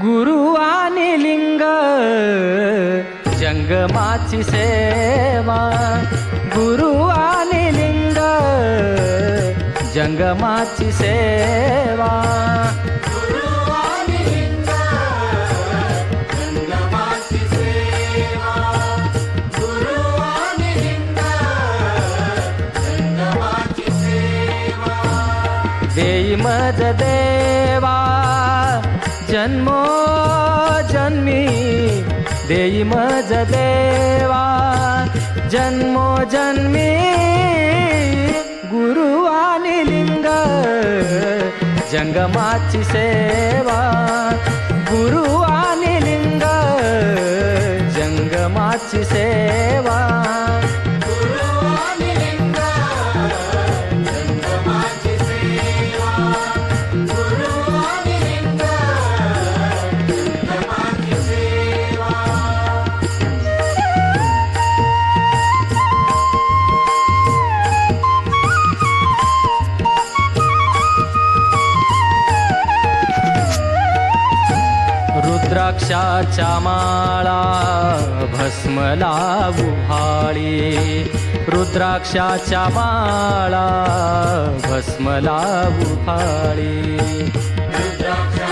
गुरु आणि लिंग जंगमाची सेवा. गुरु आणि लिंग जंगमाची सेवा. देई मज देवा. जन्मो जन्मी देई मज देवा जन्मो जन्मी गुरु आणि लिंग जंगमाची सेवा. रुद्राक्षाच्या माळा भस्मला लावू रुद्राक्षाच्या माळा भस्मला लावू रुद्राक्षा